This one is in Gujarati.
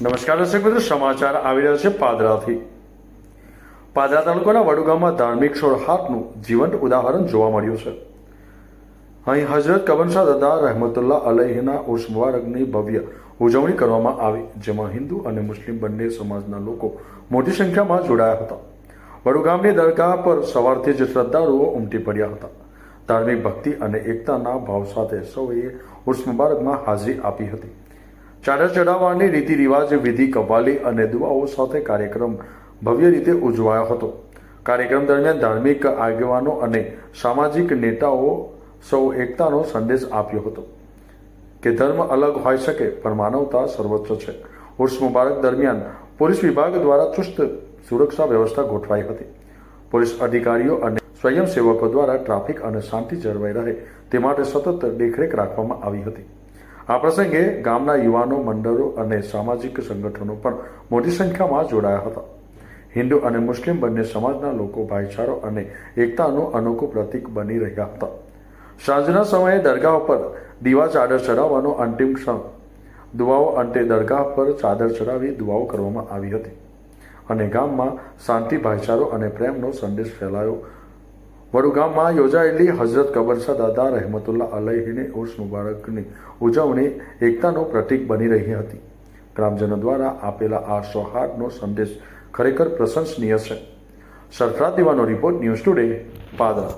નમસ્કાર દર્શક મિત્રો, સમાચાર આવી રહ્યા છે પાદરાથી. પાદરા તાલુકાના વડુગામમાં ધાર્મિક સોળહાટનું જીવંત ઉદાહરણ જોવા મળ્યું છે. અહીં હજરત કબનશાહ દદા રહેમતુલ્લાહ અલહીના ઉર્સ મુબારકની ભવ્ય ઉજવણી કરવામાં આવી, જેમાં હિન્દુ અને મુસ્લિમ બંને સમાજના લોકો મોટી સંખ્યામાં જોડાયા હતા. વડુગામની દરગાહ પર સવારથી જ શ્રદ્ધાળુઓ ઉમટી પડ્યા હતા. ધાર્મિક ભક્તિ અને એકતાના ભાવ સાથે સૌએ ઉર્સ મુબારકમાં હાજરી આપી હતી. ચાદર ચડાવવાની રીતિ રિવાજ, વિધિ કવાલી અને દુઆઓ સાથે કાર્યક્રમ ભવ્ય રીતે ઉજવાયો હતો. કાર્યક્રમ દરમિયાન ધાર્મિક આગેવાનો અને સામાજિક નેતાઓ સૌ એકતાનો સંદેશ આપ્યો હતો કે ધર્મ અલગ હોઈ શકે, પણ માનવતા સર્વોચ્ચ છે. ઉર્સ મુબારક દરમિયાન પોલીસ વિભાગ દ્વારા ચુસ્ત સુરક્ષા વ્યવસ્થા ગોઠવાઈ હતી. પોલીસ અધિકારીઓ અને સ્વયંસેવકો દ્વારા ટ્રાફિક અને શાંતિ જળવાઈ રહે તે માટે સતત દેખરેખ રાખવામાં આવી હતી. આ પ્રસંગે ગામના યુવાનો, મંડળો અને સામાજિક સંગઠનો પણ મોટી સંખ્યામાં જોડાયા હતા. હિન્દુ અને મુસ્લિમ બંને સમાજના લોકો ભાઈચારો અને એકતાનું અનોખું પ્રતીક બની રહ્યા હતા. સાંજના સમયે દરગાહ પર દીવા ચાદર ચડાવવાનો અંતિમ ક્ષણ. દુવાઓ અંતે દરગાહ પર ચાદર ચડાવી દુવાઓ કરવામાં આવી હતી. અને ગામમાં શાંતિ, ભાઈચારો અને પ્રેમનો સંદેશ ફેલાયો વડુગામમાં યોજાયેલી હઝરત કબરસા દાદા રહેમતુલ્લા અલહીની ઉર્સ મુબારકની ઉજવણી એકતાનું પ્રતીક બની રહી હતી. ગ્રામજનો દ્વારા આપેલા આ સૌહાર્દનો સંદેશ ખરેખર પ્રશંસનીય છે. સરફરાજ દીવાનો રિપોર્ટ ન્યૂઝ ટુડે પાદરા.